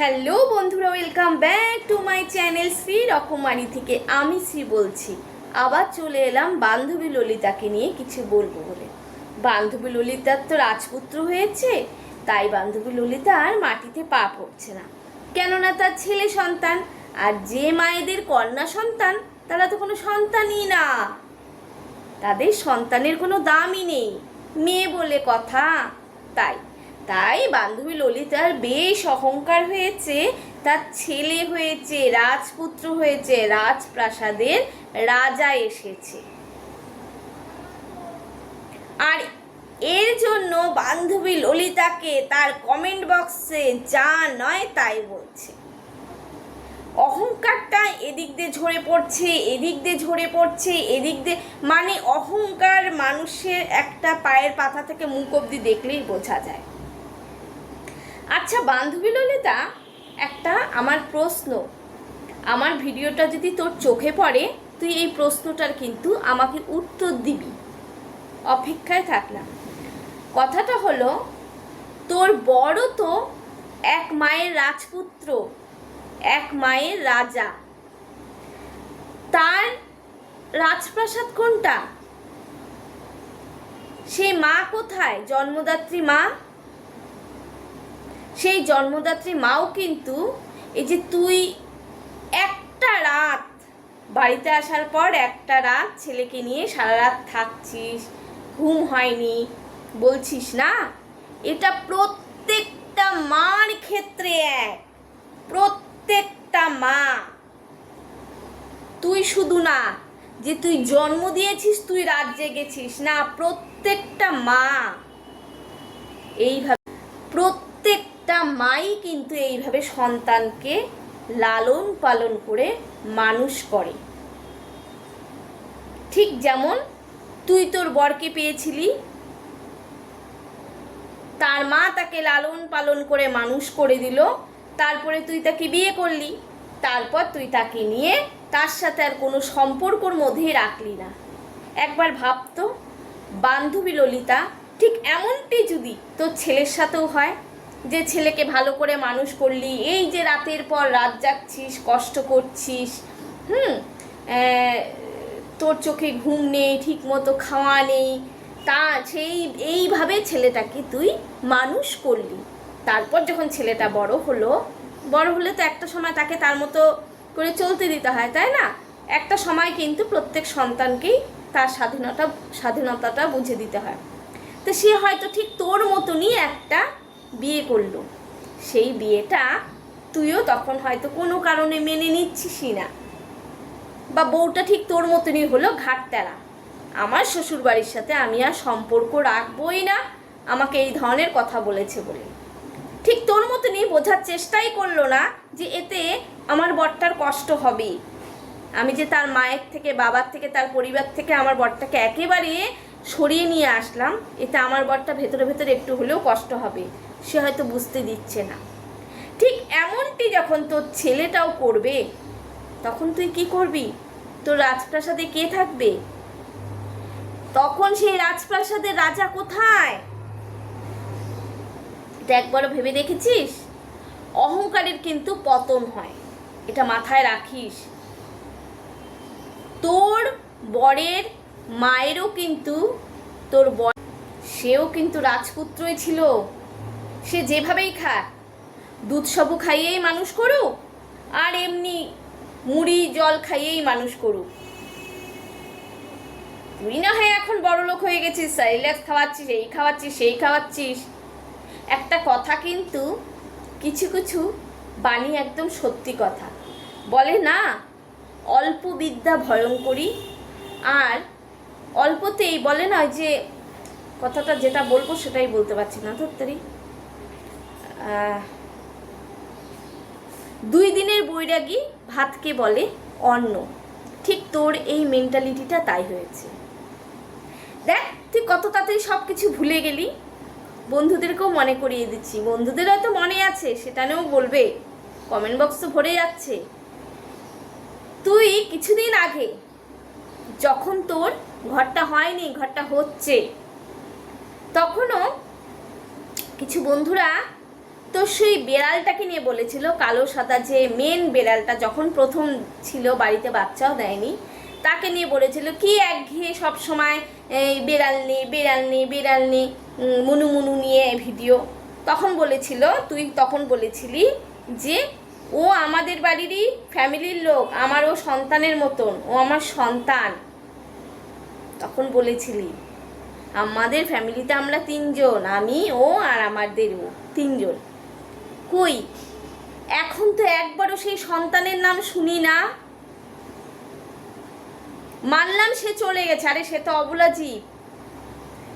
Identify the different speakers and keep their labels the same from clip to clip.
Speaker 1: Hello বন্ধুরা, welcome back to my channel Shri রকমারি থেকে আমি শ্রী বলছি। আবার চলে এলাম বান্ধবী ললিতাকে নিয়ে কিছু বলব বলে। বান্ধবী ললিতার তো রাজপুত্র হয়েছে, তাই বান্ধবী ললিতা আর মাটিতে পা পড়ছে না। কেননা তার ছেলে সন্তান, আর যে মায়েদের কন্যা সন্তান, তারা তো কোনো সন্তানই না। তাদের সন্তানের কোনো দামই নেই। মেয়ে বলে কথা, তাই। তাই বান্ধবী ললিতার বেশ অহংকার হয়েছে, তার ছেলে হয়েছে, রাজপুত্র হয়েছে, রাজপ্রাসাদের রাজা এসেছে। আর এর জন্য বান্ধবী ললিতাকে তার কমেন্ট বক্সে যা নয় তাই বলছে। অহংকারটা এদিক দিয়ে ঝরে পড়ছে, এদিক দিয়ে ঝরে পড়ছে, এদিক দিয়ে মানে অহংকার মানুষের একটা পায়ের পাতা থেকে মুখ অব্দি দেখলেই বোঝা যায়। আচ্ছা বান্ধবী ললিতা, একটা আমার প্রশ্ন। আমার ভিডিওটা যদি তোর চোখে পড়ে, তুই এই প্রশ্নটার কিন্তু আমাকে উত্তর দিবি। অপেক্ষায় থাকলাম। কথাটা হলো, তোর বড় তো এক মায়ের রাজপুত্র, এক মায়ের রাজা। তার রাজপ্রাসাদ কোনটা? সেই মা কোথায়? জন্মদাত্রী মা সেই জন্মদাত্রী মাও কিন্তু এই যে তুই একটা রাত বাড়িতে আসার পর একটা রাত ছেলেকে নিয়ে সারা রাত থাকছিস, ঘুম হয়নি, বলছিস না? এটা প্রত্যেকটা মার ক্ষেত্রে এক, প্রত্যেকটা মা। তুই শুধু না, যে তুই জন্ম দিয়েছিস, তুই রাত জেগেছিস না, প্রত্যেকটা মা। এইভাবে প্রত্যেকটা মাই কিন্তু এইভাবে সন্তানকে লালন পালন করে মানুষ করে। ঠিক যেমন তুই তোর বরকে পেয়েছিলি, তার মা তাকে লালন পালন করে মানুষ করে দিল, তারপরে তুই তাকে বিয়ে করলি, তারপর তুই তাকে নিয়ে তার সাথে আর কোনো সম্পর্কর মধ্যেই রাখলি না। একবার ভাবতো, বান্ধবী ললিতা, ঠিক এমনটি যদি তোর ছেলের সাথেও হয় যে ছেলেকে ভালো করে মানুষ করলি, এই যে রাতের পর রাত যাচ্ছিস কষ্ট করছিস, হুম? তোর চোখে ঘুম নেই ঠিক মতো খাওয়া নেই, তা সেই, এইভাবে ছেলেটাকে তুই মানুষ করলি। তারপর যখন ছেলেটা বড় হলো, বড় হলে তো একটা সময় তাকে তার মতো করে চলতে দিতে হয়, তাই না? একটা সময় কিন্তু প্রত্যেক সন্তানকেই তার স্বাধীনতা, স্বাধীনতাটা বুঝে দিতে হয়। তো সে হয়তো ঠিক তোর মতনই একটা বিয়ে করল। সেই বিয়েটা তুইও তখন হয়তো কোনো কারণে মেনে নিচ্ছিসই না। বা বউটা ঠিক তোর মতনই হলো ঘাটতেরা আমার শ্বশুর বাড়ির সাথে আমি আর সম্পর্ক রাখবই না, আমাকে এই ধরনের কথা বলেছে বলে। ঠিক তোর মতনই বোঝার চেষ্টাই করল না যে এতে আমার বরটার কষ্ট হবে আমি যে তার মায়ের থেকে, বাবার থেকে, তার পরিবার থেকে আমার বরটাকে একেবারে সরিয়ে নিয়ে আসলাম, এতে আমার বরটা ভেতরে ভেতরে একটু হলেও কষ্ট হবে। সে হয়তো বুঝতে দিচ্ছে না। ঠিক এমনটি যখন তোর ছেলেটাও করবে, তখন তুই কি করবি? তোর রাজপ্রাসাদে কে থাকবে? তখন সেই রাজপ্রাসাদের রাজা কোথায়? এটা একবারও ভেবে দেখেছিস? অহংকারের কিন্তু পতন হয়। এটা মাথায় রাখিস। তোর বরের মায়েরও কিন্তু, তোর বর, সেও কিন্তু রাজপুত্রই ছিল। সে যেভাবেই খায়, দুধ সবু খাইয়েই মানুষ করুক, আর এমনি মুড়ি, জল খাইয়েই মানুষ করুক। তুই না হয় এখন বড় লোক হয়ে গেছিস সাইলাক্স খাওয়াচ্ছিস, এই খাওয়াচ্ছিস, সেই খাওয়াচ্ছিস। একটা কথা কিন্তু কিছু কিছু বাণী একদম সত্যি কথা। বলে না, অল্প বিদ্যা ভয়ঙ্করী, আর অল্পতেই বলে না যে কথাটা যেটা বলব সেটাই বলতে পারছি না ধরতারি দুই দিনের বৈরাগী ভাতকে বলে অন্ন। ঠিক তোর এই মেন্টালিটিটা তাই হয়েছে। দেখ, তুই কত তাড়াতাড়ি সব কিছু ভুলে গেলি? বন্ধুদেরকেও মনে করিয়ে দিচ্ছি। বন্ধুদের হয়তো মনে আছে, সেটা নিয়েও বলবে। কমেন্ট বক্স তো ভরে যাচ্ছে। তুই কিছুদিন আগে যখন তোর ঘরটা হয়নি, ঘরটা হচ্ছে, তখনও কিছু বন্ধুরা সপ্তর্ষি বেড়ালটাকে নিয়ে বলেছিল কালো সাদা যে মেন বেড়ালটা যখন প্রথম ছিল বাড়িতে বাচ্চাও দেয়নি তাকে নিয়ে বলেছিল কি একঘেয়ে সব সময় এই বেড়াল নে বেড়াল নে বেড়াল নে উম, মুনু মুনু নিয়ে ভিডিও তখন বলেছিল তুই তখন বলেছিলি যে ও আমাদের বাড়িরই ফ্যামিলির লোক আমার ও সন্তানের মতন ও আমার সন্তান। তখন বলেছিলি আমাদের ফ্যামিলিতে আমরা তিনজন আমি ও আর আমাদের ও তিনজন। কই? এখন তো একবারও সেই সন্তানের নাম শুনি না। মানলাম সে চলে গেছে, আরে সে তো অবলা জীব।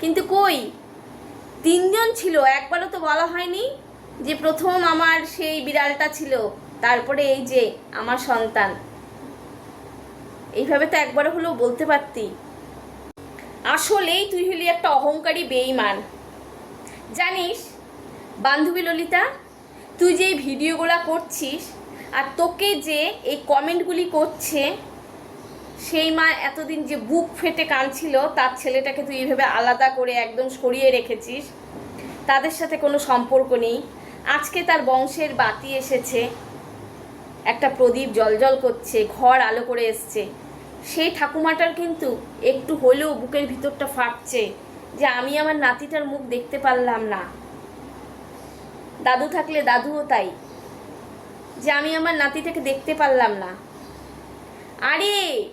Speaker 1: কিন্তু কই? তিনজন ছিল, একবারও তো বলা হয়নি যে প্রথম আমার সেই বিড়ালটা ছিল, তারপরে এই যে আমার সন্তান। এইভাবে তো একবারও হলেও বলতে পারতি। আসলেই তুই হলি একটা অহংকারী বেইমান জানিস, বান্ধবী ললিতা তুই যে এই ভিডিওগুলো করছিস আর তোকে যে এই কমেন্টগুলি করছে, সেই মা এতদিন যে বুক ফেটে কাঁদছিল, তার ছেলেটাকে তুই এইভাবে আলাদা করে একদম সরিয়ে রেখেছিস, তাদের সাথে কোনো সম্পর্ক নেই। আজকে তার বংশের বাতি এসেছে, একটা প্রদীপ জলজল করছে, ঘর আলো করে এসছে। সেই ঠাকুমাটার কিন্তু একটু হলেও বুকের ভিতরটা ফাটছে যে আমি আমার নাতিটার মুখ দেখতে পারলাম না। দাদু থাকলে দাদুও তাই। যে আমি আমার নাতিটাকে দেখতে পারলাম না। আরে,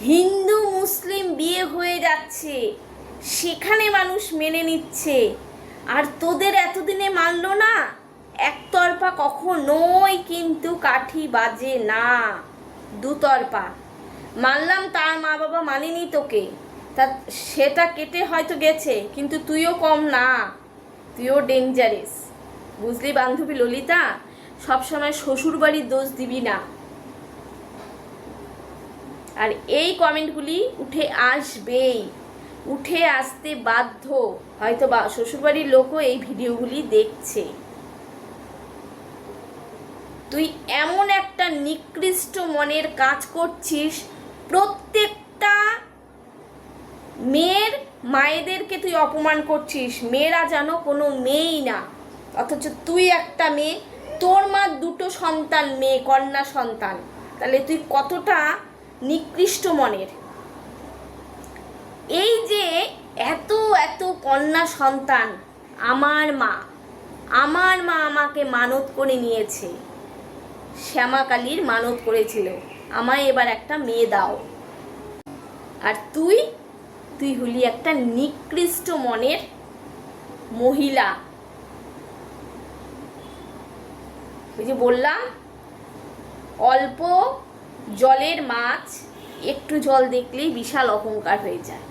Speaker 1: হিন্দু মুসলিম বিয়ে হয়ে যাচ্ছে। সেখানে মানুষ মেনে নিচ্ছে। আর তোদের এতদিনে মানলো না? একতরফা কখনোই কিন্তু কাঠি বাজে না। দুতরফা। মানলাম তার মা বাবা মানেনি তোকে। তা সেটা কেটে হয়তো গেছে, কিন্তু তুইও কম না। তুইও ডেঞ্জারাস বুঝলি বান্ধবী ললিতা? সবসময় শ্বশুর বাড়ির দোষ দিবি না। আর এই কমেন্টগুলি উঠে আসবেই। উঠে আসতে বাধ্য। হয়তো বা শ্বশুরবাড়ির লোকও এই ভিডিওগুলি দেখছে। তুই এমন একটা নিকৃষ্ট মনের কাজ করছিস, প্রত্যেকটা মেয়ের মায়েদেরকে তুই অপমান করছিস। মেয়েরা যেন কোনো মেয়েই না। অথচ তুই একটা মেয়ে, তোর মা দুটো সন্তান, মেয়ে, কন্যা, সন্তান। তাহলে তুই কতটা নিকৃষ্ট মনের? এই যে এত এত কন্যা সন্তান আমার মা আমার মা আমাকে মানত করে নিয়েছে। শ্যামাকালীর মানত করেছিল। আমায় এবার একটা মেয়ে দাও। আর তুই তুই হলি একটা নিকৃষ্ট মনের মহিলা। ওই যে বললাম, অল্প জলের মাছ একটু জল দেখলেই বিশাল অহংকার হয়ে যায়।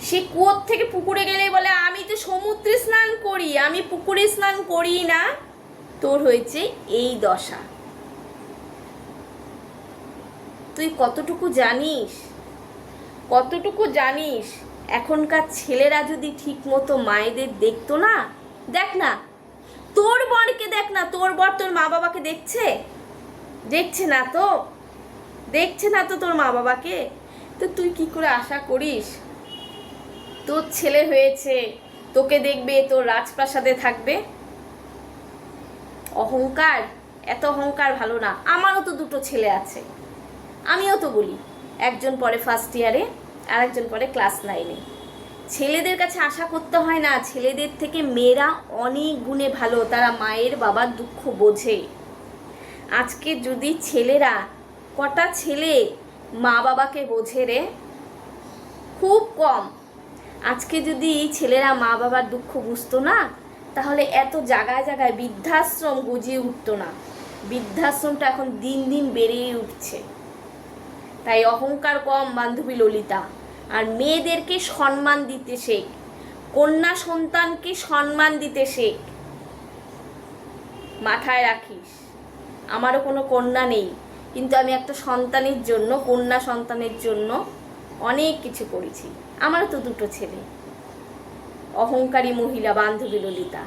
Speaker 1: সে কুয়োর থেকে পুকুরে গেলে বলে, আমি তো সমুদ্রে স্নান করি, আমি পুকুরে স্নান করি না। তোর হয়েছে এই দশা। তুই কতটুকু জানিস? কতটুকু জানিস? এখনকার ছেলেরা যদি ঠিক মতো মায়েদের দেখতো না, দেখ না তোর বরকে দেখ না, তোর বর তোর মা বাবাকে দেখছে? দেখছে না তো? দেখছে না তো তোর মা বাবাকে? তো তুই কি করে আশা করিস? তোর ছেলে হয়েছে, তোকে দেখবে, তোর রাজপ্রাসাদে থাকবে। অহংকার? এত অহংকার ভালো না। আমারও তো দুটো ছেলে আছে। আমিও তো বলি, একজন পরে ফার্স্ট ইয়ারে আর একজন পরে ক্লাস নাইনে ছেলেদের কাছে আশা করতে হয় না, ছেলেদের থেকে মেয়েরা অনেক গুণে ভালো, তারা মায়ের বাবার দুঃখ বোঝে। আজকে যদি ছেলেরা, কটা ছেলে মা বাবাকে বোঝে রে? খুব কম। আজকে যদি ছেলেরা মা বাবার দুঃখ বুঝতো না, তাহলে এত জায়গায় জায়গায় বৃদ্ধাশ্রম গজিয়ে উঠতো না। বৃদ্ধাশ্রমটা এখন দিন দিন বেড়েই উঠছে। তাই অহংকার কম, বান্ধবী ললিতা। আর মেয়েদেরকে সম্মান দিতে শেখ। কন্যা সন্তানকে সম্মান দিতে শেখ। মাথায় রাখিস, আমারও কোনো কন্যা নেই, কিন্তু আমি একটা সন্তানের জন্য, কন্যা সন্তানের জন্য অনেক কিছু করেছি। আমারও তো দুটো ছেলে। অহংকারী মহিলা বান্ধবী ললিতা।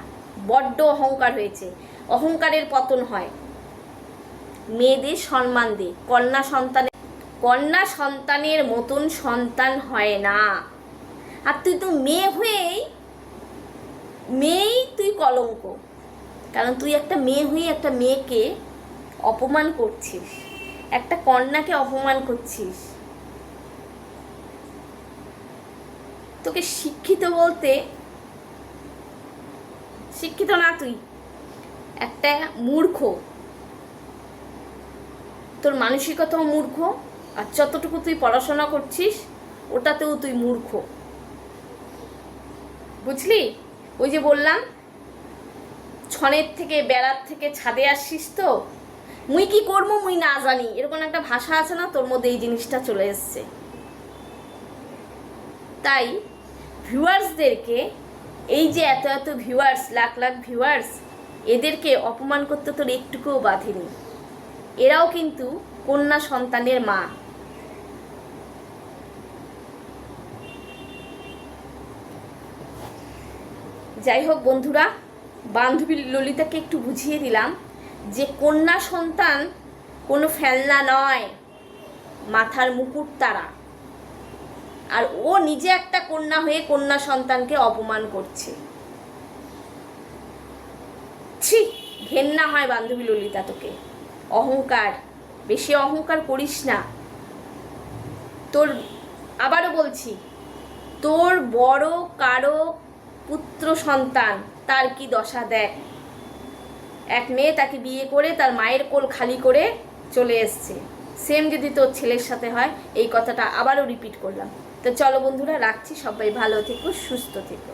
Speaker 1: বড্ড অহংকার হয়েছে। অহংকারের পতন হয়। মেয়েদের সম্মান দে, কন্যা সন্তানের কন্যা সন্তানের মতন সন্তান হয় না। আর তুই তো মেয়ে হয়েই, মেয়েই তুই কলঙ্ক। কারণ তুই একটা মেয়ে হয়ে একটা মেয়েকে অপমান করছিস। একটা কন্যাকে অপমান করছিস। তোকে শিক্ষিত বলতে, শিক্ষিত না তুই, একটা মূর্খ। তোর মানসিকতাও মূর্খ। আর যতটুকু তুই পড়াশোনা করছিস, ওটাতেও তুই মূর্খ। বুঝলি? ওই যে বললাম, ছনের থেকে বেড়ার থেকে ছাদে আসছিস তো, মুই কি করব মুই না জানি। এরকম একটা ভাষা আছে না, তোর মধ্যে এই জিনিসটা চলে এসছে। তাই ভিউয়ার্সদেরকে, এই যে এত এত ভিউয়ার্স, লাখ লাখ ভিউয়ার্স, এদেরকে অপমান করতে তোর একটুকুও বাধেনি। এরাও কিন্তু কন্যা সন্তানের মা। যাই হোক বন্ধুরা, বান্ধবী ললিতাকে একটু বুঝিয়ে দিলাম যে কন্যা সন্তান কোনো ফেলনা নয়, মাথার মুকুট তারা। আর ও নিজে একটা কন্যা হয়ে কন্যা সন্তানকে অপমান করছে। ছি, ঘেন্না হয় বান্ধবী ললিতা তোকে। অহংকার, বেশি অহংকার করিস না। তোর, আবারও বলছি, তোর বড়, কারও পুত্র সন্তান, তার কি দশা দেখ এক মেয়ে তাকে বিয়ে করে তার মায়ের কোল খালি করে চলে এসছে। সেম যদি তোর ছেলের সাথে হয়, এই কথাটা আবারও রিপিট করলাম। তো চলো বন্ধুরা, রাখছি। সবাই ভালো থেকো, সুস্থ থেকো।